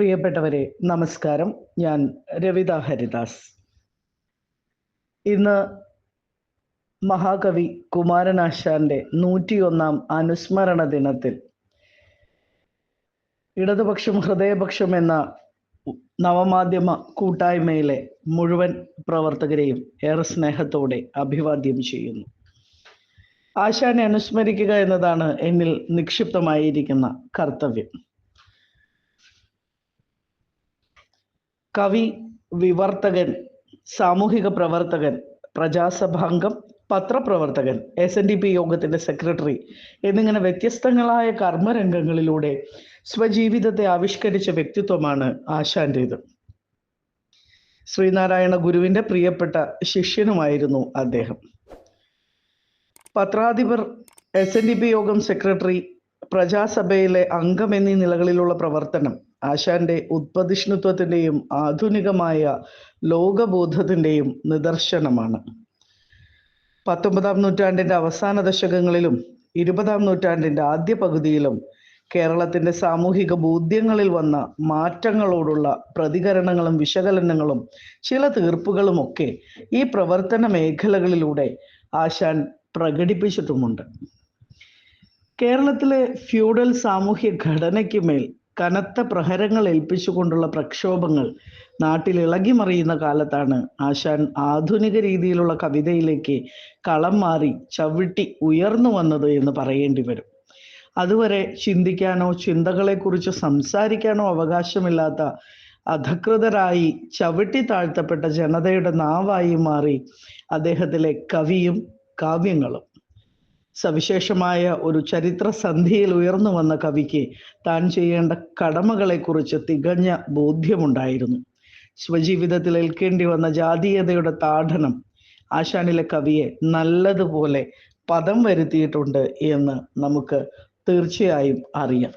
പ്രിയപ്പെട്ടവരെ നമസ്കാരം. ഞാൻ രവിത ഹരിദാസ്. ഇന്ന് മഹാകവി കുമാരനാശാന്റെ നൂറ്റിയൊന്നാം അനുസ്മരണ ദിനത്തിൽ ഇടതുപക്ഷം ഹൃദയപക്ഷം എന്ന നവമാധ്യമ കൂട്ടായ്മയിലെ മുഴുവൻ പ്രവർത്തകരെയും ഏറെ സ്നേഹത്തോടെ അഭിവാദ്യം ചെയ്യുന്നു. ആശാനെ അനുസ്മരിക്കുക എന്നതാണ് എന്നിൽ നിക്ഷിപ്തമായിരിക്കുന്ന കർത്തവ്യം. കവി വിവർത്തകൻ സാമൂഹിക പ്രവർത്തകൻ പ്രജാസഭാംഗം പത്രപ്രവർത്തകൻ എസ് എൻ ഡി പി യോഗത്തിന്റെ സെക്രട്ടറി എന്നിങ്ങനെ വ്യത്യസ്തങ്ങളായ കർമ്മരംഗങ്ങളിലൂടെ സ്വജീവിതത്തെ ആവിഷ്കരിച്ച വ്യക്തിത്വമാണ് ആശാന്റേത്. ശ്രീനാരായണ ഗുരുവിന്റെ പ്രിയപ്പെട്ട ശിഷ്യനുമായിരുന്നു അദ്ദേഹം. പത്രാധിപർ എസ് എൻ ഡി പി യോഗം സെക്രട്ടറി പ്രജാസഭയിലെ അംഗം എന്നീ നിലകളിലുള്ള പ്രവർത്തനം ആശാന്റെ ഉത്പതിഷ്ണുത്വത്തിന്റെയും ആധുനികമായ ലോകബോധത്തിന്റെയും നിദർശനമാണ്. പത്തൊമ്പതാം നൂറ്റാണ്ടിന്റെ അവസാന ദശകങ്ങളിലും ഇരുപതാം നൂറ്റാണ്ടിന്റെ ആദ്യ പകുതിയിലും കേരളത്തിന്റെ സാമൂഹിക ബോധ്യങ്ങളിൽ വന്ന മാറ്റങ്ങളോടുള്ള പ്രതികരണങ്ങളും വിശകലനങ്ങളും ചില തീർപ്പുകളുമൊക്കെ ഈ പ്രവർത്തന മേഖലകളിലൂടെ ആശാൻ പ്രകടിപ്പിച്ചിട്ടുമുണ്ട്. കേരളത്തിലെ ഫ്യൂഡൽ സാമൂഹ്യ ഘടനയ്ക്ക് മേൽ കനത്ത പ്രഹരങ്ങൾ ഏൽപ്പിച്ചുകൊണ്ടുള്ള പ്രക്ഷോഭങ്ങൾ നാട്ടിൽ ഇളകി മറിയുന്ന കാലത്താണ് ആശാൻ ആധുനിക രീതിയിലുള്ള കവിതയിലേക്ക് കളം മാറി ചവിട്ടി ഉയർന്നു വന്നത് എന്ന് പറയേണ്ടി വരും. അതുവരെ ചിന്തിക്കാനോ ചിന്തകളെക്കുറിച്ച് സംസാരിക്കാനോ അവകാശമില്ലാത്ത അധകൃതരായി ചവിട്ടി താഴ്ത്തപ്പെട്ട ജനതയുടെ നാവായി മാറി അദ്ദേഹത്തിലെ കവിയും കാവ്യങ്ങളും. സവിശേഷമായ ഒരു ചരിത്ര സന്ധിയിൽ ഉയർന്നു വന്ന കവിക്ക് താൻ ചെയ്യേണ്ട കടമകളെക്കുറിച്ച് തികഞ്ഞ ബോധ്യമുണ്ടായിരുന്നു. സ്വജീവിതത്തിൽ ഏൽക്കേണ്ടി വന്ന ജാതീയതയുടെ താഠനം ആശാനിലെ കവിയെ നല്ലതുപോലെ പദം വരുത്തിയിട്ടുണ്ട് എന്ന് നമുക്ക് തീർച്ചയായും അറിയാം.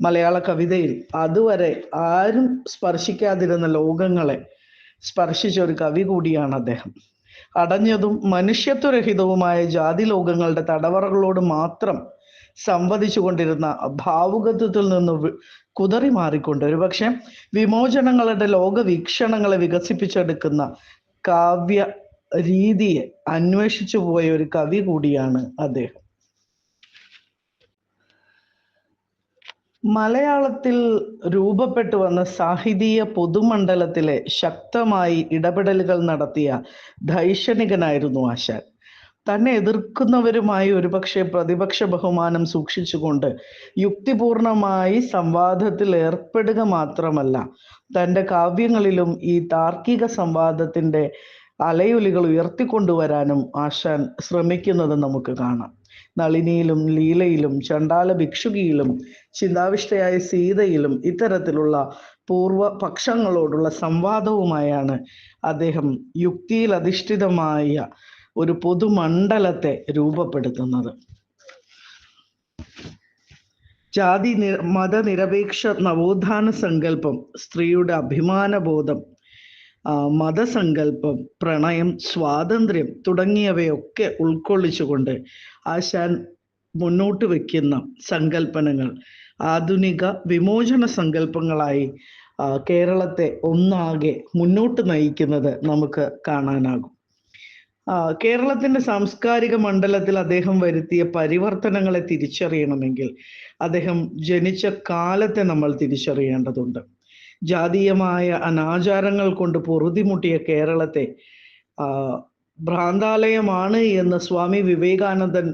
മലയാള കവിതയിൽ അതുവരെ ആരും സ്പർശിക്കാതിരുന്ന ലോകങ്ങളെ സ്പർശിച്ച ഒരു കവി കൂടിയാണ് അദ്ദേഹം. അടഞ്ഞതും മനുഷ്യത്വരഹിതവുമായ ജാതി ലോകങ്ങളുടെ തടവറകളോട് മാത്രം സംവദിച്ചു കൊണ്ടിരുന്ന ഭാവുകത്വത്തിൽ നിന്ന് കുതറി മാറിക്കൊണ്ട്. ഒരുപക്ഷെ വിമോചനങ്ങളുടെ ലോകവീക്ഷണങ്ങളെ വികസിപ്പിച്ചെടുക്കുന്ന കാവ്യ രീതിയെ അന്വേഷിച്ചു പോയ ഒരു കവി കൂടിയാണ് അദ്ദേഹം. മലയാളത്തിൽ രൂപപ്പെട്ടു വന്ന സാഹിതീയ പൊതുമണ്ഡലത്തിലെ ശക്തമായി ഇടപെടലുകൾ നടത്തിയ ദൈക്ഷണികനായിരുന്നു ആശാൻ. തന്നെ എതിർക്കുന്നവരുമായി ഒരുപക്ഷെ പ്രതിപക്ഷ ബഹുമാനം സൂക്ഷിച്ചുകൊണ്ട് യുക്തിപൂർണമായി സംവാദത്തിൽ ഏർപ്പെടുക മാത്രമല്ല തന്റെ കാവ്യങ്ങളിലും ഈ താർക്കിക സംവാദത്തിന്റെ അലയൊലികൾ ഉയർത്തിക്കൊണ്ടുവരാനും ആശാൻ ശ്രമിക്കുന്നത് നമുക്ക് കാണാം. നളിനിയിലും ലീലയിലും ചണ്ടാല ഭിക്ഷുകിയിലും ചിന്താവിഷ്ടയായ സീതയിലും ഇത്തരത്തിലുള്ള പൂർവ പക്ഷങ്ങളോടുള്ള സംവാദവുമായാണ് അദ്ദേഹം യുക്തിയിൽ അധിഷ്ഠിതമായ ഒരു പൊതുമണ്ഡലത്തെ രൂപപ്പെടുത്തുന്നത്. ജാതി നിര മതനിരപേക്ഷ നവോത്ഥാന സങ്കല്പം സ്ത്രീയുടെ അഭിമാനബോധം മതസങ്കല്പം പ്രണയം സ്വാതന്ത്ര്യം തുടങ്ങിയവയൊക്കെ ഉൾക്കൊള്ളിച്ചുകൊണ്ട് ആശാൻ മുന്നോട്ട് വെക്കുന്ന സങ്കല്പനങ്ങൾ ആധുനിക വിമോചന സങ്കല്പങ്ങളായി കേരളത്തെ ഒന്നാകെ മുന്നോട്ട് നയിക്കുന്നത് നമുക്ക് കാണാനാകും. കേരളത്തിന്റെ സാംസ്കാരിക മണ്ഡലത്തിൽ അദ്ദേഹം വരുത്തിയ പരിവർത്തനങ്ങളെ തിരിച്ചറിയണമെങ്കിൽ അദ്ദേഹം ജനിച്ച കാലത്തെ നമ്മൾ തിരിച്ചറിയേണ്ടതുണ്ട്. ജാതീയമായ അനാചാരങ്ങൾ കൊണ്ട് പൊറുതിമുട്ടിയ കേരളത്തെ ഭ്രാന്താലയമാണ് എന്ന് സ്വാമി വിവേകാനന്ദൻ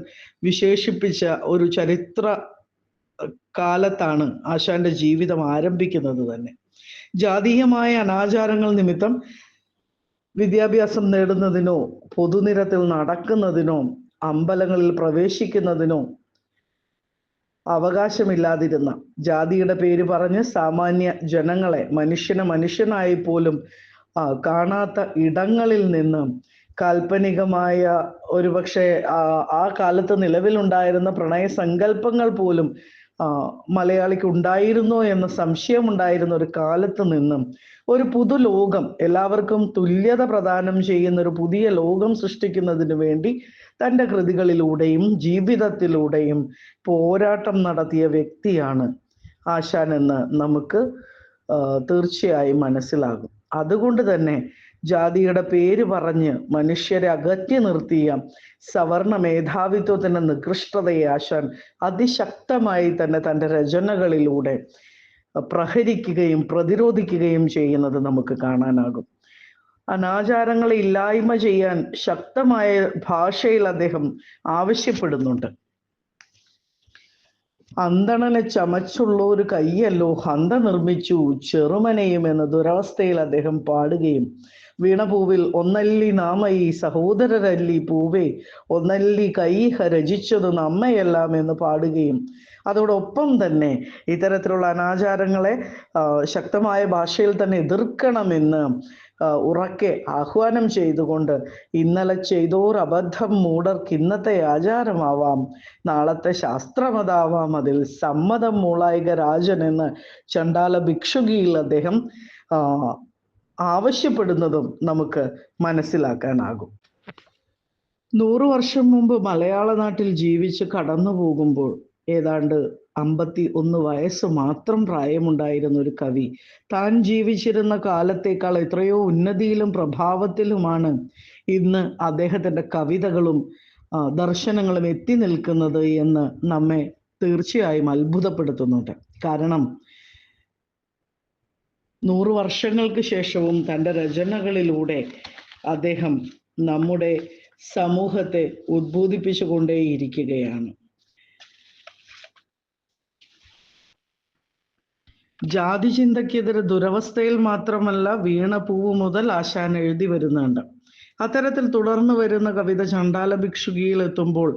വിശേഷിപ്പിച്ച ഒരു ചരിത്ര കാലത്താണ് ആശാന്റെ ജീവിതം ആരംഭിക്കുന്നത് തന്നെ. ജാതീയമായ അനാചാരങ്ങൾ നിമിത്തം വിദ്യാഭ്യാസം നേടുന്നതിനോ പൊതുനിരത്തിൽ നടക്കുന്നതിനോ അമ്പലങ്ങളിൽ പ്രവേശിക്കുന്നതിനോ അവകാശമില്ലാതിരുന്ന. ജാതിയുടെ പേര് പറഞ്ഞ് സാമാന്യ ജനങ്ങളെ മനുഷ്യന് മനുഷ്യനായി പോലും കാണാത്ത ഇടങ്ങളിൽ നിന്ന് കാൽപ്പനികമായ ഒരുപക്ഷെ ആ കാലത്ത് നിലവിലുണ്ടായിരുന്ന പ്രണയ സങ്കല്പങ്ങൾ പോലും മലയാളിക്ക് ഉണ്ടായിരുന്നോ എന്ന സംശയം ഉണ്ടായിരുന്ന ഒരു കാലത്ത് നിന്നും ഒരു പുതു ലോകം എല്ലാവർക്കും തുല്യത പ്രദാനം ചെയ്യുന്ന ഒരു പുതിയ ലോകം സൃഷ്ടിക്കുന്നതിന് വേണ്ടി തന്റെ കൃതികളിലൂടെയും ജീവിതത്തിലൂടെയും പോരാട്ടം നടത്തിയ വ്യക്തിയാണ് ആശാൻ എന്ന് നമുക്ക് തീർച്ചയായും മനസ്സിലാകും. അതുകൊണ്ട് തന്നെ ജാതിയുടെ പേര് പറഞ്ഞ് മനുഷ്യരെ അകറ്റി നിർത്തിയ സവർണ മേധാവിത്വത്തിന്റെ നികൃഷ്ടതയെ ആശാൻ അതിശക്തമായി തന്നെ തന്റെ രചനകളിലൂടെ പ്രഹരിക്കുകയും പ്രതിരോധിക്കുകയും ചെയ്യുന്നത് നമുക്ക് കാണാനാകും. അനാചാരങ്ങളെ ഇല്ലായ്മ ചെയ്യാൻ ശക്തമായ ഭാഷയിൽ അദ്ദേഹം ആവശ്യപ്പെടുന്നുണ്ട്. അന്തണനെ ചമച്ചുള്ള ഒരു കൈയല്ലോ ഹന്ത നിർമ്മിച്ചു ചെറുമനയും എന്ന ദുരവസ്ഥയിൽ അദ്ദേഹം പാടുകയും വീണപൂവിൽ ഒന്നല്ലി നാമയി സഹോദരരല്ലി പൂവേ ഒന്നല്ലി കൈഹ രചിച്ചത് നമ്മയെല്ലാം എന്ന് പാടുകയും അതോടൊപ്പം തന്നെ ഇത്തരത്തിലുള്ള അനാചാരങ്ങളെ ശക്തമായ ഭാഷയിൽ തന്നെ എതിർക്കണമെന്ന് ഉറക്കെ ആഹ്വാനം ചെയ്തുകൊണ്ട് ഇന്നലെ ചെയ്തോർ അബദ്ധം മൂടർക്ക് ഇന്നത്തെ ആചാരമാവാം. നാളത്തെ ശാസ്ത്രമതാവാം. അതിൽ സമ്മതം മൂളായിക രാജൻ എന്ന് ചണ്ടാല ഭിക്ഷുകിയിൽ അദ്ദേഹം ആവശ്യപ്പെടുന്നതും നമുക്ക് മനസ്സിലാക്കാനാകും. നൂറു വർഷം മുമ്പ് മലയാള നാട്ടിൽ ജീവിച്ച് കടന്നു പോകുമ്പോൾ ഏതാണ്ട് അമ്പത്തി ഒന്ന് വയസ്സ് മാത്രം പ്രായമുണ്ടായിരുന്ന ഒരു കവി. താൻ ജീവിച്ചിരുന്ന കാലത്തേക്കാൾ എത്രയോ ഉന്നതിയിലും പ്രഭാവത്തിലുമാണ് ഇന്ന് അദ്ദേഹത്തിന്റെ കവിതകളും ദർശനങ്ങളും എത്തി നിൽക്കുന്നത് എന്ന് നമ്മെ തീർച്ചയായും അത്ഭുതപ്പെടുത്തുന്നുണ്ട്. കാരണം നൂറ് വർഷങ്ങൾക്ക് ശേഷവും തന്റെ രചനകളിലൂടെ അദ്ദേഹം നമ്മുടെ സമൂഹത്തെ ഉദ്ബോധിപ്പിച്ചുകൊണ്ടേയിരിക്കുകയാണ്. ജാതി ചിന്തയ്ക്കെതിരെ ദുരവസ്ഥയിൽ മാത്രമല്ല വീണ പൂവ് മുതൽ ആശാൻ എഴുതി വരുന്നുണ്ട്. അത്തരത്തിൽ തുടർന്നു വരുന്ന കവിത ചണ്ടാല ഭിക്ഷുകിയിൽ എത്തുമ്പോൾ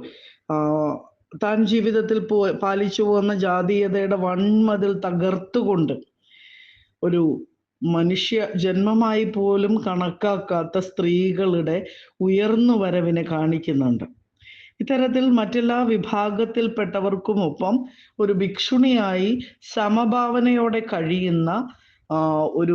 താൻ ജീവിതത്തിൽ പോ പാലിച്ചു പോകുന്ന ജാതീയതയുടെ വൺമതിൽ തകർത്തുകൊണ്ട് ഒരു മനുഷ്യ ജന്മമായി പോലും കണക്കാക്കാത്ത സ്ത്രീകളുടെ ഉയർന്നു വരവിനെ കാണിക്കുന്നുണ്ട്. ഇത്തരത്തിൽ മറ്റെല്ലാ വിഭാഗത്തിൽപ്പെട്ടവർക്കുമൊപ്പം ഒരു ഭിക്ഷുണിയായി സമഭാവനയോടെ കഴിയുന്ന ഒരു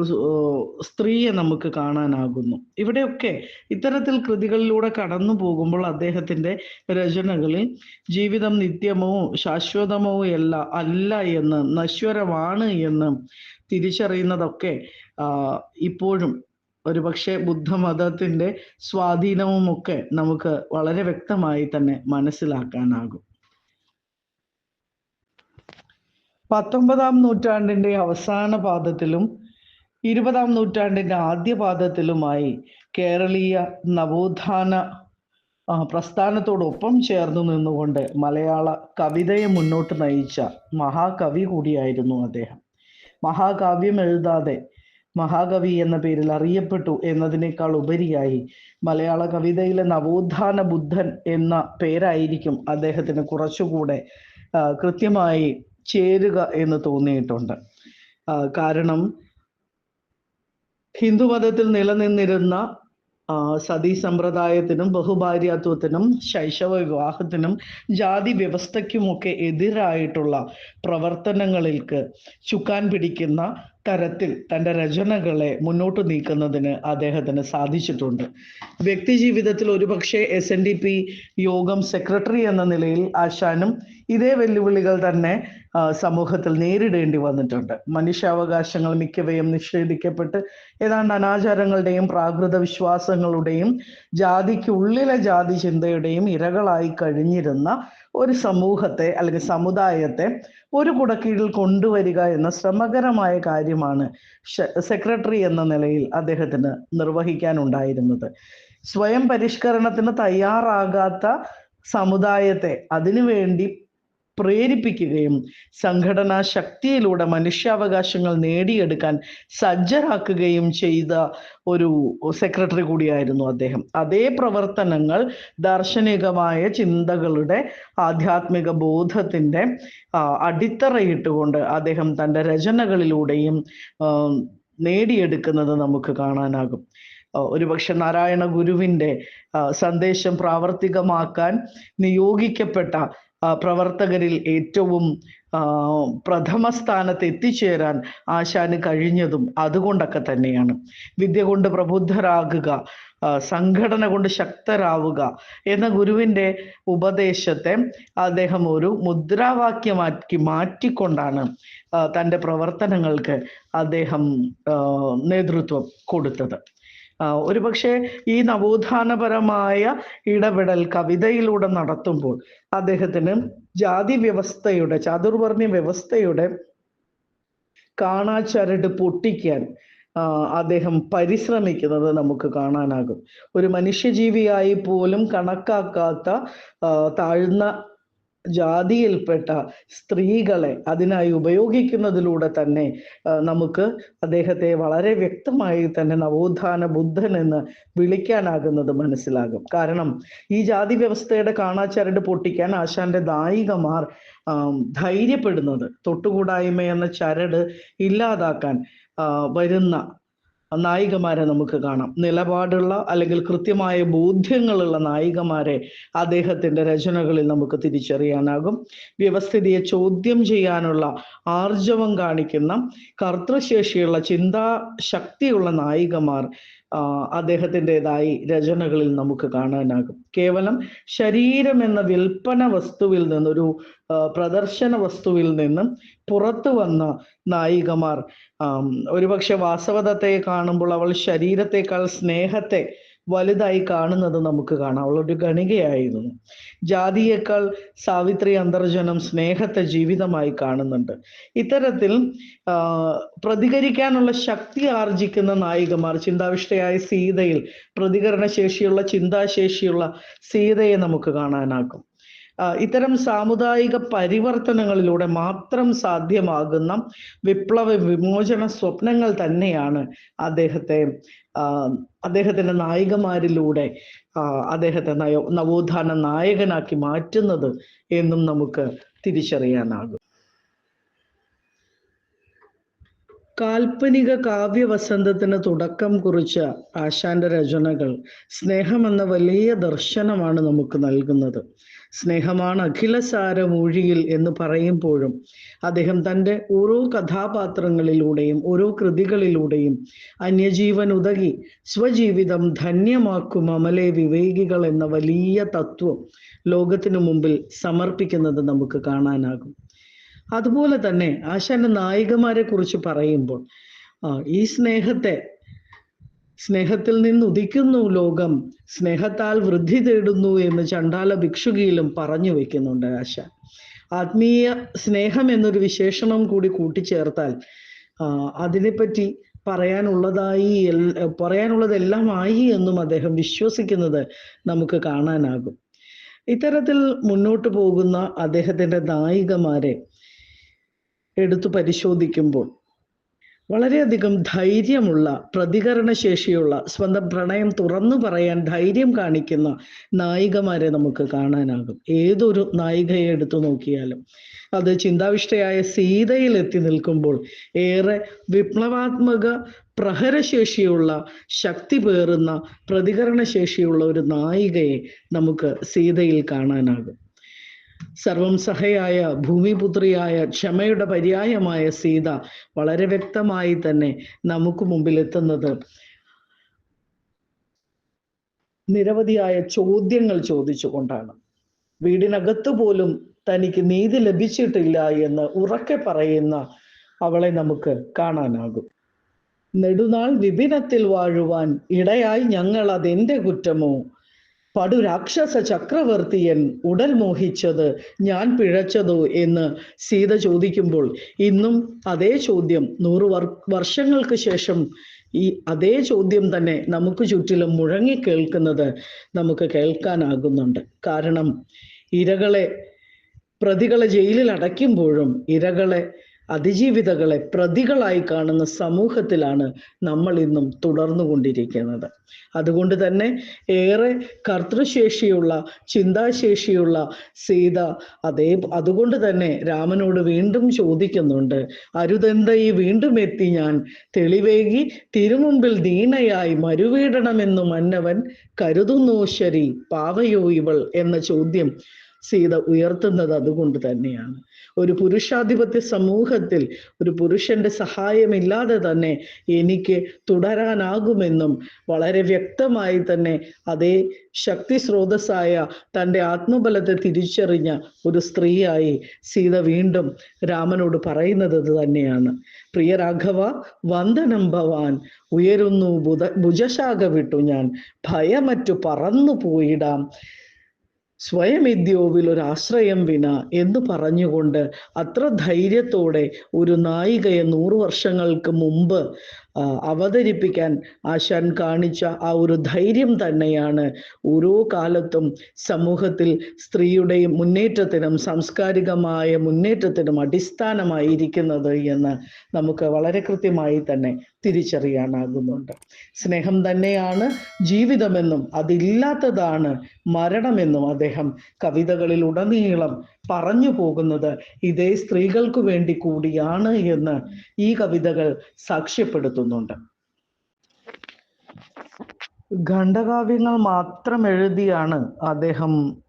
സ്ത്രീയെ നമുക്ക് കാണാനാകുന്നു. ഇവിടെയൊക്കെ ഇത്തരത്തിൽ കൃതികളിലൂടെ കടന്നു പോകുമ്പോൾ അദ്ദേഹത്തിന്റെ രചനകളിൽ ജീവിതം നിത്യമോ ശാശ്വതമോ അല്ല അല്ല എന്ന് നശ്വരമാണ് എന്ന് തിരിച്ചറിയുന്നതൊക്കെ ഇപ്പോഴും ഒരുപക്ഷെ ബുദ്ധമതത്തിന്റെ സ്വാധീനവും ഒക്കെ നമുക്ക് വളരെ വ്യക്തമായി തന്നെ മനസ്സിലാക്കാനാകും. പത്തൊമ്പതാം നൂറ്റാണ്ടിന്റെ അവസാന പാദത്തിലും ഇരുപതാം നൂറ്റാണ്ടിന്റെ ആദ്യ പാദത്തിലുമായി കേരളീയ നവോത്ഥാന പ്രസ്ഥാനത്തോടൊപ്പം ചേർന്നു നിന്നുകൊണ്ട് മലയാള കവിതയെ മുന്നോട്ട് നയിച്ച മഹാകവി കൂടിയായിരുന്നു അദ്ദേഹം. മഹാകാവ്യം എഴുതാതെ മഹാകവി എന്ന പേരിൽ അറിയപ്പെട്ടു എന്നതിനേക്കാൾ ഉപരിയായി മലയാള കവിതയിലെ നവോത്ഥാന ബുദ്ധൻ എന്ന പേരായിരിക്കും അദ്ദേഹത്തിന് കുറച്ചുകൂടെ കൃത്യമായി ചേരുക എന്ന് തോന്നിയിട്ടുണ്ട്. കാരണം ഹിന്ദുമതത്തിൽ നിലനിന്നിരുന്ന സതീ സമ്പ്രദായത്തിനും ബഹുഭാര്യാത്വത്തിനും ശൈശവ വിവാഹത്തിനും ജാതി വ്യവസ്ഥയ്ക്കുമൊക്കെ എതിരായിട്ടുള്ള പ്രവർത്തനങ്ങളിൽക്ക് ചുക്കാൻ പിടിക്കുന്ന തരത്തിൽ തന്റെ രചനകളെ മുന്നോട്ട് നീക്കുന്നതിന് അദ്ദേഹത്തിന് സാധിച്ചിട്ടുണ്ട്. വ്യക്തി ജീവിതത്തിൽ ഒരുപക്ഷെ എസ് എൻ ഡി പി യോഗം സെക്രട്ടറി എന്ന നിലയിൽ ആശാനും ഇതേ വെല്ലുവിളികൾ തന്നെ സമൂഹത്തിൽ നേരിടേണ്ടി വന്നിട്ടുണ്ട്. മനുഷ്യാവകാശങ്ങൾ മിക്കവയും നിഷേധിക്കപ്പെട്ട് ഏതാണ്ട് അനാചാരങ്ങളുടെയും പ്രാകൃത വിശ്വാസങ്ങളുടെയും ജാതിക്കുള്ളിലെ ജാതി ചിന്തയുടെയും ഇരകളായി കഴിഞ്ഞിരുന്ന ഒരു സമൂഹത്തെ അല്ലെങ്കിൽ സമുദായത്തെ ഒരു കുടക്കീഴിൽ കൊണ്ടുവരിക എന്ന ശ്രമകരമായ കാര്യമാണ് സെക്രട്ടറി എന്ന നിലയിൽ അദ്ദേഹത്തിന് നിർവഹിക്കാനുണ്ടായിരുന്നത്. സ്വയം പരിഷ്കരണത്തിന് തയ്യാറാകാത്ത സമുദായത്തെ അതിനുവേണ്ടി പ്രേരിപ്പിക്കുകയും സംഘടനാ ശക്തിയിലൂടെ മനുഷ്യാവകാശങ്ങൾ നേടിയെടുക്കാൻ സജ്ജരാക്കുകയും ചെയ്ത ഒരു സെക്രട്ടറി കൂടിയായിരുന്നു അദ്ദേഹം. അതേ പ്രവർത്തനങ്ങൾ ദാർശനികമായ ചിന്തകളുടെ ആധ്യാത്മിക ബോധത്തിന്റെ അടിത്തറയിട്ടുകൊണ്ട് അദ്ദേഹം തന്റെ രചനകളിലൂടെയും നേടിയെടുക്കുന്നത് നമുക്ക് കാണാനാകും. ഒരുപക്ഷെ നാരായണ ഗുരുവിന്റെ സന്ദേശം പ്രാവർത്തികമാക്കാൻ നിയോഗിക്കപ്പെട്ട പ്രവർത്തകരിൽ ഏറ്റവും പ്രഥമ സ്ഥാനത്ത് എത്തിച്ചേരാൻ ആശാന് കഴിഞ്ഞതും അതുകൊണ്ടൊക്കെ തന്നെയാണ്. വിദ്യ കൊണ്ട് പ്രബുദ്ധരാകുക സംഘടന കൊണ്ട് ശക്തരാവുക എന്ന ഗുരുവിന്റെ ഉപദേശത്തെ അദ്ദേഹം ഒരു മുദ്രാവാക്യമാക്കി മാറ്റിക്കൊണ്ടാണ് തന്റെ പ്രവർത്തനങ്ങൾക്ക് അദ്ദേഹം നേതൃത്വം കൊടുത്തത്. ഒരുപക്ഷെ ഈ നവോത്ഥാനപരമായ ഇടപെടൽ കവിതയിലൂടെ നടത്തുമ്പോൾ അദ്ദേഹത്തിന് ജാതി വ്യവസ്ഥയുടെ ചാതുർവർണ വ്യവസ്ഥയുടെ കാണാച്ചരട് പൊട്ടിക്കാൻ അദ്ദേഹം പരിശ്രമിക്കുന്നത് നമുക്ക് കാണാനാകും. ഒരു മനുഷ്യജീവിയായി പോലും കണക്കാക്കാത്ത താഴ്ന്ന ജാതിയിൽപ്പെട്ട സ്ത്രീകളെ അതിനായി ഉപയോഗിക്കുന്നതിലൂടെ തന്നെ നമുക്ക് അദ്ദേഹത്തെ വളരെ വ്യക്തമായി തന്നെ നവോത്ഥാന ബുദ്ധൻ എന്ന് വിളിക്കാനാകുന്നത് മനസ്സിലാകും. കാരണം ഈ ജാതി വ്യവസ്ഥയുടെ കാണാച്ചരട് പൊട്ടിക്കാൻ ആശാന്റെ നായികമാർ ധൈര്യപ്പെടുന്നത് തൊട്ടുകൂടായ്മ എന്ന ചരട് ഇല്ലാതാക്കാൻ വരുന്ന നായികമാരെ നമുക്ക് കാണാം. നിലപാടുള്ള അല്ലെങ്കിൽ കൃത്യമായ ബോധ്യങ്ങളുള്ള നായികമാരെ അദ്ദേഹത്തിന്റെ രചനകളിൽ നമുക്ക് തിരിച്ചറിയാനാകും. വ്യവസ്ഥിതിയെ ചോദ്യം ചെയ്യാനുള്ള ആർജവം കാണിക്കുന്ന കർത്തൃശേഷിയുള്ള ചിന്താശക്തിയുള്ള നായികമാർ അദ്ദേഹത്തിന്റെതായി രചനകളിൽ നമുക്ക് കാണാനാകും. കേവലം ശരീരം എന്ന വിൽപ്പന വസ്തുവിൽ നിന്നൊരു പ്രദർശന വസ്തുവിൽ നിന്നും പുറത്തു വന്ന നായികമാർ ഒരുപക്ഷെ വാസവദത്തെ കാണുമ്പോൾ അവൾ ശരീരത്തെക്കാൾ സ്നേഹത്തെ വലുതായി കാണുന്നത് നമുക്ക് കാണാം. അവളൊരു ഗണികയായിരുന്നു ജാതിയേക്കാൾ സാവിത്രി അന്തർജനം സ്നേഹത്തെ ജീവിതമായി കാണുന്നുണ്ട്. ഇത്തരത്തിൽ പ്രതികരിക്കാനുള്ള ശക്തി ആർജിക്കുന്ന നായികമാർ ചിന്താവിഷ്ടയായ സീതയിൽ പ്രതികരണശേഷിയുള്ള ചിന്താശേഷിയുള്ള സീതയെ നമുക്ക് കാണാനാകും. ഇത്തരം സാമുദായിക പരിവർത്തനങ്ങളിലൂടെ മാത്രം സാധ്യമാകുന്ന വിപ്ലവ വിമോചന സ്വപ്നങ്ങൾ തന്നെയാണ് അദ്ദേഹത്തെ അദ്ദേഹത്തിന്റെ നായികമാരിലൂടെ അദ്ദേഹത്തെ നയോ നവോത്ഥാന നായകനാക്കി മാറ്റുന്നത് എന്നും നമുക്ക് തിരിച്ചറിയാനാകും. കാൽപ്പനിക കാവ്യവസന്തത്തിന് തുടക്കം കുറിച്ച ആശാന്റെ രചനകൾ സ്നേഹമെന്ന വലിയ ദർശനമാണ് നമുക്ക് നൽകുന്നത്. സ്നേഹമാണ് അഖിലസാരമൂഴിയിൽ എന്ന് പറയുമ്പോഴും അദ്ദേഹം തന്റെ ഓരോ കഥാപാത്രങ്ങളിലൂടെയും ഓരോ കൃതികളിലൂടെയും അന്യജീവൻ ഉതകി സ്വജീവിതം ധന്യമാക്കും അമലെ വിവേകികൾ എന്ന വലിയ തത്വം ലോകത്തിനു മുമ്പിൽ സമർപ്പിക്കുന്നത് നമുക്ക് കാണാനാകും. അതുപോലെ തന്നെ ആശാന്റെ നായികമാരെ കുറിച്ച് പറയുമ്പോൾ ഈ സ്നേഹത്തെ സ്നേഹത്തിൽ നിന്ന് ഉദിക്കുന്നു ലോകം സ്നേഹത്താൽ വൃദ്ധി തേടുന്നു എന്ന് ചണ്ടാല ഭിക്ഷുകിയിലും പറഞ്ഞു വെക്കുന്നുണ്ട് ആശ. ആത്മീയ സ്നേഹം എന്നൊരു വിശേഷണം കൂടി കൂട്ടിച്ചേർത്താൽ അതിനെപ്പറ്റി പറയാനുള്ളതായി പറയാനുള്ളതെല്ലാം ആയി എന്നും അദ്ദേഹം വിശ്വസിക്കുന്നത് നമുക്ക് കാണാനാകും. ഇത്തരത്തിൽ മുന്നോട്ട് പോകുന്ന അദ്ദേഹത്തിന്റെ നായികമാരെ എടുത്തു പരിശോധിക്കുമ്പോൾ വളരെയധികം ധൈര്യമുള്ള പ്രതികരണ ശേഷിയുള്ള സ്വന്തം പ്രണയം തുറന്നു പറയാൻ ധൈര്യം കാണിക്കുന്ന നായികമാരെ നമുക്ക് കാണാനാകും. ഏതൊരു നായികയെ എടുത്തു നോക്കിയാലും. അത് ചിന്താവിഷ്ടയായ സീതയിൽ എത്തി നിൽക്കുമ്പോൾ ഏറെ വിപ്ലവാത്മക പ്രഹരശേഷിയുള്ള ശക്തി പേറുന്ന പ്രതികരണ ശേഷിയുള്ള ഒരു നായികയെ നമുക്ക് സീതയിൽ കാണാനാകും. സർവം സഹയായ ഭൂമിപുത്രിയായ ക്ഷമയുടെ പര്യായമായ സീത വളരെ വ്യക്തമായി തന്നെ നമുക്ക് മുമ്പിൽ എത്തുന്നത് നിരവധിയായ ചോദ്യങ്ങൾ ചോദിച്ചുകൊണ്ടാണ്. വീടിനകത്ത് പോലും തനിക്ക് നീതി ലഭിച്ചിട്ടില്ല എന്ന് ഉറക്കെ പറയുന്ന അവളെ നമുക്ക് കാണാനാകും. നെടുനാൾ വിപിനത്തിൽ വാഴുവാൻ ഇടയായി ഞങ്ങൾ അതെന്റെ കുറ്റമോ? പടു രാക്ഷസ ചക്രവർത്തിയൻ ഉടൽ മോഹിച്ചത് ഞാൻ പിഴച്ചതോ എന്ന് സീത ചോദിക്കുമ്പോൾ ഇന്നും അതേ ചോദ്യം നൂറ് വർ വർഷങ്ങൾക്ക് ശേഷം ഈ അതേ ചോദ്യം തന്നെ നമുക്ക് ചുറ്റിലും മുഴങ്ങി കേൾക്കുന്നത് നമുക്ക് കേൾക്കാനാകുന്നുണ്ട്. കാരണം ഇരകളെ പ്രതികളെ ജയിലിൽ അടയ്ക്കുമ്പോഴും ഇരകളെ അതിജീവിതകളെ പ്രതികളായി കാണുന്ന സമൂഹത്തിലാണ് നമ്മൾ ഇന്നും തുടർന്നു കൊണ്ടിരിക്കുന്നത് അതുകൊണ്ട് തന്നെ ഏറെ കർത്തൃശേഷിയുള്ള ചിന്താശേഷിയുള്ള സീത അതേ അതുകൊണ്ട് തന്നെ രാമനോട് വീണ്ടും ചോദിക്കുന്നുണ്ട് അരുതന്തയി വീണ്ടും എത്തി ഞാൻ? തെളിവേകി തിരുമുമ്പിൽ ദീനയായി മരുവീടണമെന്നു മന്നവൻ കരുതുന്നു ശരി പാവയോ ഇവൾ? എന്ന ചോദ്യം സീത ഉയർത്തുന്നത് അതുകൊണ്ട് തന്നെയാണ്. ഒരു പുരുഷാധിപത്യ സമൂഹത്തിൽ ഒരു പുരുഷന്റെ സഹായമില്ലാതെ തന്നെ എനിക്ക് തുടരാനാകുമെന്നും വളരെ വ്യക്തമായി തന്നെ അതേ ശക്തി സ്രോതസ്സായ തന്റെ ആത്മബലത്തെ തിരിച്ചറിഞ്ഞ ഒരു സ്ത്രീയായി സീത വീണ്ടും രാമനോട് പറയുന്നത് തന്നെയാണ്. പ്രിയ രാഘവ വന്ദനം ഭവാൻ ഉയരുന്നു ബുധ ഭുജശാഖ വിട്ടു ഞാൻ. ഭയമറ്റു പറന്നു പോയിടാം. സ്വയമിദ്യോവിൽ ഒരു ആശ്രയം വിന എന്ന് പറഞ്ഞുകൊണ്ട് അത്ര ധൈര്യത്തോടെ ഒരു നായികയെ നൂറു വർഷങ്ങൾക്ക് മുമ്പ് അവതരിപ്പിക്കാൻ ആശാൻ കാണിച്ച ആ ഒരു ധൈര്യം തന്നെയാണ് ഓരോ കാലത്തും സമൂഹത്തിൽ സ്ത്രീയുടെ മുന്നേറ്റത്തിനും സാംസ്കാരികമായ മുന്നേറ്റത്തിനും അടിസ്ഥാനമായിരിക്കുന്നത് എന്ന് നമുക്ക് വളരെ കൃത്യമായി തന്നെ തിരിച്ചറിയാനാകുന്നുണ്ട്. സ്നേഹം തന്നെയാണ് ജീവിതമെന്നും അതില്ലാത്തതാണ് മരണമെന്നും അദ്ദേഹം കവിതകളിൽ ഉടനീളം പറഞ്ഞു പോകുന്നത്. ഇതേ സ്ത്രീകൾക്ക് വേണ്ടി കൂടിയാണ് എന്ന് ഈ കവിതകൾ സാക്ഷ്യപ്പെടുത്തുന്നുണ്ട്. ഖണ്ഡകാവ്യങ്ങൾ മാത്രം എഴുതിയാണ് അദ്ദേഹം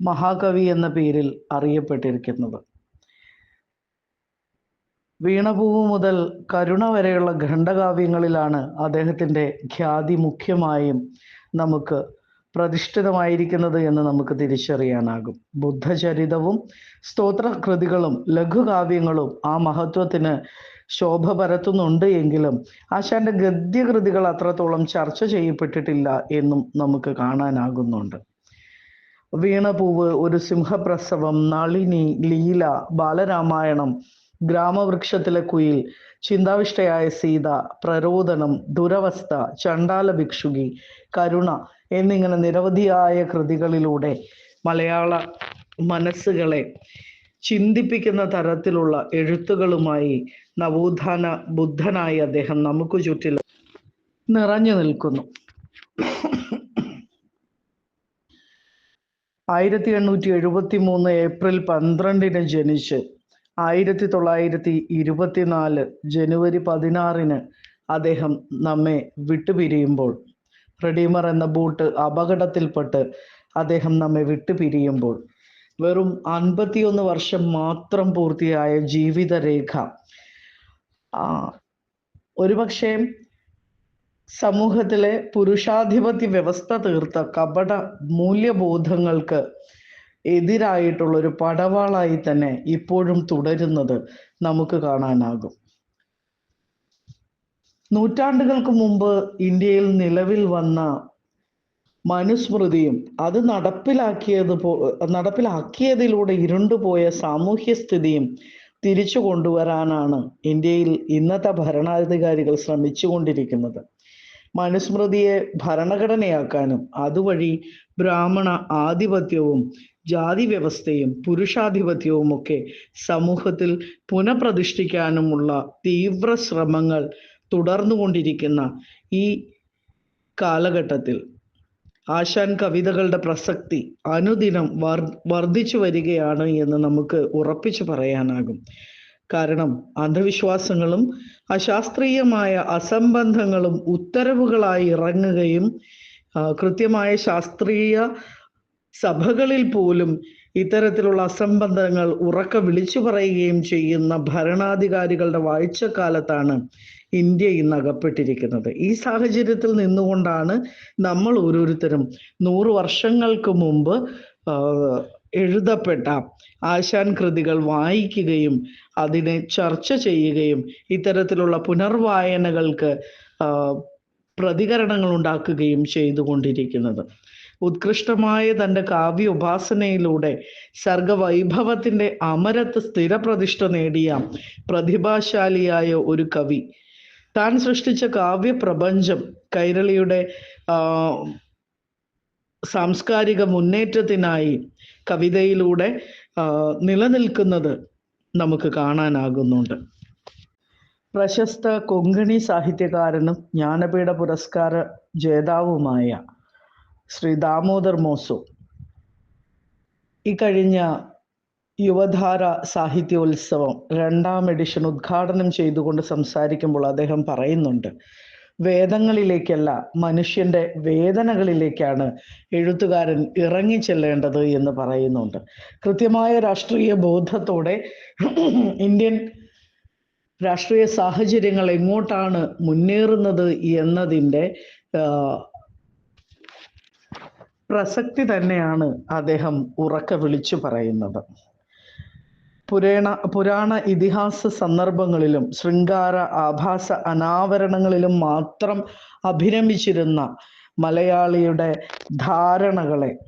മഹാകവി എന്ന പേരിൽ അറിയപ്പെട്ടിരിക്കുന്നത്. വീണപൂവ് മുതൽ കരുണ വരെയുള്ള ഖണ്ഡകാവ്യങ്ങളിലാണ് അദ്ദേഹത്തിന്റെ ഖ്യാതി മുഖ്യമായും നമുക്ക് പ്രതിഷ്ഠിതമായിരിക്കുന്നത് എന്ന് നമുക്ക് തിരിച്ചറിയാനാകും. ബുദ്ധചരിതവും സ്തോത്രകൃതികളും ലഘുകാവ്യങ്ങളും ആ മഹത്വത്തിന് ശോഭ പരത്തുന്നുണ്ട് എങ്കിലും ആശാന്റെ ഗദ്യകൃതികൾ അത്രത്തോളം ചർച്ച ചെയ്യപ്പെട്ടിട്ടില്ല എന്നും നമുക്ക് കാണാനാകുന്നുണ്ട്. വീണപൂവ് ഒരു സിംഹപ്രസവം നളിനി ലീല ബാലരാമായണം ഗ്രാമവൃക്ഷത്തിലെ കുയിൽ ചിന്താവിഷ്ടയായ സീത പ്രരോദനം ദുരവസ്ഥ ചണ്ടാല ഭിക്ഷുകി കരുണ എന്നിങ്ങനെ നിരവധിയായ കൃതികളിലൂടെ മലയാള മനസ്സുകളെ ചിന്തിപ്പിക്കുന്ന തരത്തിലുള്ള എഴുത്തുകളുമായി നവോത്ഥാന ബുദ്ധനായി അദ്ദേഹം നമുക്ക് ചുറ്റിൽ നിറഞ്ഞു നിൽക്കുന്നു. ആയിരത്തി എണ്ണൂറ്റി എഴുപത്തി മൂന്ന് ഏപ്രിൽ പന്ത്രണ്ടിന് ജനിച്ച് ആയിരത്തി തൊള്ളായിരത്തി ഇരുപത്തിനാല് ജനുവരി പതിനാറിന് അദ്ദേഹം നമ്മെ വിട്ടുപിരിയുമ്പോൾ റെഡീമർ എന്ന ബോട്ട് അപകടത്തിൽപ്പെട്ട് അദ്ദേഹം നമ്മെ വിട്ടുപിരിയുമ്പോൾ വെറും അൻപത്തിയൊന്ന് വർഷം മാത്രം പൂർത്തിയായ ജീവിതരേഖ ഒരുപക്ഷെ സമൂഹത്തിലെ പുരുഷാധിപത്യ വ്യവസ്ഥ തീർത്ത കപട മൂല്യബോധങ്ങൾക്ക് എതിരായിട്ടുള്ള ഒരു പടവാളായി തന്നെ ഇപ്പോഴും തുടരുന്നത് നമുക്ക് കാണാനാകും. നൂറ്റാണ്ടുകൾക്ക് മുമ്പ് ഇന്ത്യയിൽ നിലവിൽ വന്ന മനുസ്മൃതിയും അത് നടപ്പിലാക്കിയത് പോ നടപ്പിലാക്കിയതിലൂടെ ഇരുണ്ടുപോയ സാമൂഹ്യ സ്ഥിതിയും തിരിച്ചു കൊണ്ടുവരാനാണ് ഇന്ത്യയിൽ ഇന്നത്തെ ഭരണാധികാരികൾ ശ്രമിച്ചുകൊണ്ടിരിക്കുന്നത്. മനുസ്മൃതിയെ ഭരണഘടനയാക്കാനും അതുവഴി ബ്രാഹ്മണ ആധിപത്യവും ജാതി വ്യവസ്ഥയും പുരുഷാധിപത്യവും ഒക്കെ സമൂഹത്തിൽ പുനഃപ്രതിഷ്ഠിക്കാനുമുള്ള തീവ്ര ശ്രമങ്ങൾ തുടർന്നുകൊണ്ടിരിക്കുന്ന ഈ കാലഘട്ടത്തിൽ ആശാൻ കവിതകളുടെ പ്രസക്തി അനുദിനം വർ വർദ്ധിച്ചു വരികയാണ് എന്ന് നമുക്ക് ഉറപ്പിച്ചു പറയാനാകും. കാരണം അന്ധവിശ്വാസങ്ങളും അശാസ്ത്രീയമായ അസംബന്ധങ്ങളും ഉത്തരവുകളായി ഇറങ്ങുകയും കൃത്യമായ ശാസ്ത്രീയ സഭകളിൽ പോലും ഇത്തരത്തിലുള്ള അസംബന്ധങ്ങൾ ഉറക്ക വിളിച്ചു പറയുകയും ചെയ്യുന്ന ഭരണാധികാരികളുടെ വാഴ്ചക്കാലത്താണ് ഇന്ത്യ ഇന്ന് അകപ്പെട്ടിരിക്കുന്നത്. ഈ സാഹചര്യത്തിൽ നിന്നുകൊണ്ടാണ് നമ്മൾ ഓരോരുത്തരും നൂറ് വർഷങ്ങൾക്ക് മുമ്പ് എഴുതപ്പെട്ട ആശാൻ കൃതികൾ വായിക്കുകയും അതിനെ ചർച്ച ചെയ്യുകയും ഇത്തരത്തിലുള്ള പുനർവായനകൾക്ക് പ്രതികരണങ്ങൾ ഉണ്ടാക്കുകയും ചെയ്തുകൊണ്ടിരിക്കുന്നത്. ഉത്കൃഷ്ടമായ തന്റെ കാവ്യ ഉപാസനയിലൂടെ സർഗവൈഭവത്തിന്റെ അമരത്ത് സ്ഥിരപ്രതിഷ്ഠ നേടിയ പ്രതിഭാശാലിയായ ഒരു കവി. താൻ സൃഷ്ടിച്ച കാവ്യപ്രപഞ്ചം കൈരളിയുടെ സാംസ്കാരിക മുന്നേറ്റത്തിനായി കവിതയിലൂടെ നിലനിൽക്കുന്നത് നമുക്ക് കാണാനാകുന്നുണ്ട്. പ്രശസ്ത കൊങ്കണി സാഹിത്യകാരനും ജ്ഞാനപീഠ പുരസ്കാര ജേതാവുമായ ശ്രീ ദാമോദർ മോസു. ഇക്കഴിഞ്ഞ യുവധാര സാഹിത്യോത്സവം രണ്ടാം എഡിഷൻ ഉദ്ഘാടനം ചെയ്തുകൊണ്ട് സംസാരിക്കുമ്പോൾ അദ്ദേഹം പറയുന്നുണ്ട് വേദങ്ങളിലേക്കല്ല മനുഷ്യന്റെ വേദനകളിലേക്കാണ് എഴുത്തുകാരൻ ഇറങ്ങി ചെല്ലേണ്ടത് എന്ന് പറയുന്നുണ്ട്. കൃത്യമായ രാഷ്ട്രീയ ബോധത്തോടെ ഇന്ത്യൻ രാഷ്ട്രീയ സാഹചര്യങ്ങൾ എങ്ങോട്ടാണ് മുന്നേറുന്നത് എന്നതിന്റെ പ്രസക്തി തന്നെയാണ് അദ്ദേഹം ഉറക്ക വിളിച്ചു പറയുന്നത്. പുരേണ പുരാണ ഇതിഹാസ സന്ദർഭങ്ങളിലും ശൃംഗാര ആഭാസ അനാവരണങ്ങളിലും മാത്രം അഭിരമിച്ചിരുന്ന മലയാളിയുടെ ധാരണകളെ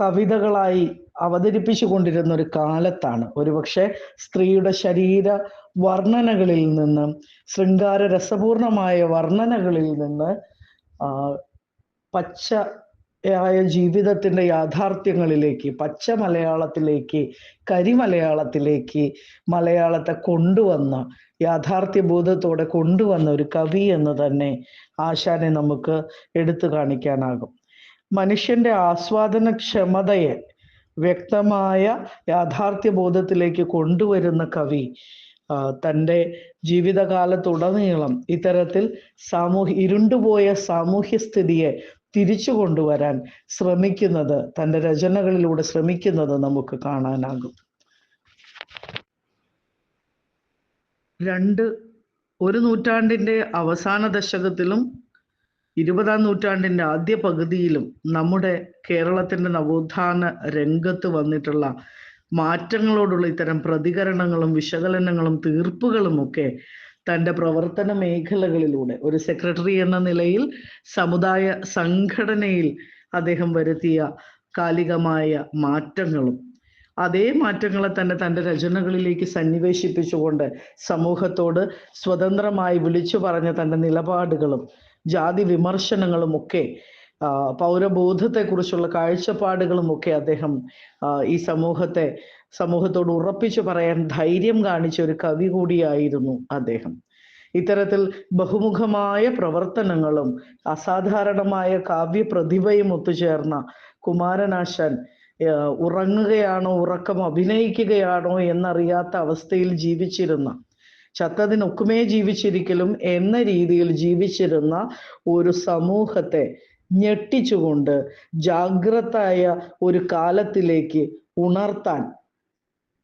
കവിതകളായി അവതരിപ്പിച്ചു കൊണ്ടിരുന്ന ഒരു കാലത്താണ്. ഒരുപക്ഷെ സ്ത്രീയുടെ ശരീര വർണനകളിൽ നിന്ന് ശൃംഗാര രസപൂർണമായ വർണനകളിൽ നിന്ന് ആ, പച്ചയായ ജീവിതത്തിന്റെ യാഥാർത്ഥ്യങ്ങളിലേക്ക് പച്ച മലയാളത്തിലേക്ക് കരിമലയാളത്തിലേക്ക് മലയാളത്തെ കൊണ്ടുവന്ന യാഥാർത്ഥ്യ ബോധത്തോടെ കൊണ്ടുവന്ന ഒരു കവി എന്ന് തന്നെ ആശാനെ നമുക്ക് എടുത്തു കാണിക്കാനാകും. മനുഷ്യന്റെ ആസ്വാദന ക്ഷമതയെ വ്യക്തമായ യാഥാർത്ഥ്യ ബോധത്തിലേക്ക് കൊണ്ടുവരുന്ന കവി തന്റെ ജീവിതകാലത്തുടനീളം ഇത്തരത്തിൽ സാമൂഹ്യ ഇരുണ്ടുപോയ സാമൂഹ്യ സ്ഥിതിയെ തിരിച്ചു കൊണ്ടുവരാൻ ശ്രമിക്കുന്നത് തന്റെ രചനകളിലൂടെ ശ്രമിക്കുന്നത് നമുക്ക് കാണാനാകും. രണ്ട് ഒരു നൂറ്റാണ്ടിന്റെ അവസാന ദശകത്തിലും ഇരുപതാം നൂറ്റാണ്ടിന്റെ ആദ്യ പകുതിയിലും നമ്മുടെ കേരളത്തിന്റെ നവോത്ഥാന രംഗത്ത് വന്നിട്ടുള്ള മാറ്റങ്ങളോടുള്ള ഇത്തരം പ്രതികരണങ്ങളും വിശകലനങ്ങളും തീർപ്പുകളും ഒക്കെ തന്റെ പ്രവർത്തന മേഖലകളിലൂടെ ഒരു സെക്രട്ടറി എന്ന നിലയിൽ സമുദായ സംഘടനയിൽ അദ്ദേഹം വരുത്തിയ കാലികമായ മാറ്റങ്ങളും അതേ മാറ്റങ്ങളെ തന്നെ തന്റെ രചനകളിലേക്ക് സന്നിവേശിപ്പിച്ചുകൊണ്ട് സമൂഹത്തോട് സ്വതന്ത്രമായി വിളിച്ചു പറഞ്ഞ തന്റെ നിലപാടുകളും ജാതി വിമർശനങ്ങളും ഒക്കെ പൗരബോധത്തെക്കുറിച്ചുള്ള കാഴ്ചപ്പാടുകളും ഒക്കെ അദ്ദേഹം ഈ സമൂഹത്തെ സമൂഹത്തോട് ഉറപ്പിച്ചു പറയാൻ ധൈര്യം കാണിച്ച ഒരു കവി കൂടിയായിരുന്നു അദ്ദേഹം. ഇത്തരത്തിൽ ബഹുമുഖമായ പ്രവർത്തനങ്ങളും അസാധാരണമായ കാവ്യ പ്രതിഭയും ഒത്തുചേർന്ന കുമാരനാശാൻ ഉറങ്ങുകയാണോ ഉറക്കം അഭിനയിക്കുകയാണോ എന്നറിയാത്ത അവസ്ഥയിൽ ജീവിച്ചിരുന്ന ചത്തതിനൊക്കുമേ ജീവിച്ചിരിക്കലും എന്ന രീതിയിൽ ജീവിച്ചിരുന്ന ഒരു സമൂഹത്തെ ഞെട്ടിച്ചുകൊണ്ട് ജാഗ്രതായ ഒരു കാലത്തിലേക്ക് ഉണർത്താൻ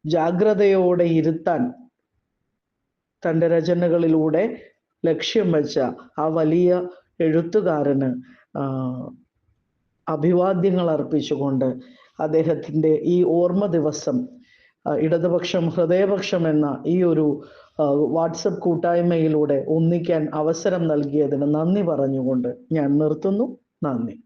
ജാഗ്രതയോടെ ഇരുത്താൻ തന്റെ രചനകളിലൂടെ ലക്ഷ്യം വെച്ച ആ വലിയ എഴുത്തുകാരന് അഭിവാദ്യങ്ങൾ അർപ്പിച്ചുകൊണ്ട് അദ്ദേഹത്തിന്റെ ഈ ഓർമ്മ ദിവസം ഇടതുപക്ഷം ഹൃദയപക്ഷം എന്ന ഈ ഒരു വാട്സപ്പ് കൂട്ടായ്മയിലൂടെ ഒന്നിക്കാൻ അവസരം നൽകിയതിന് നന്ദി പറഞ്ഞുകൊണ്ട് ഞാൻ നിർത്തുന്നു. നന്ദി.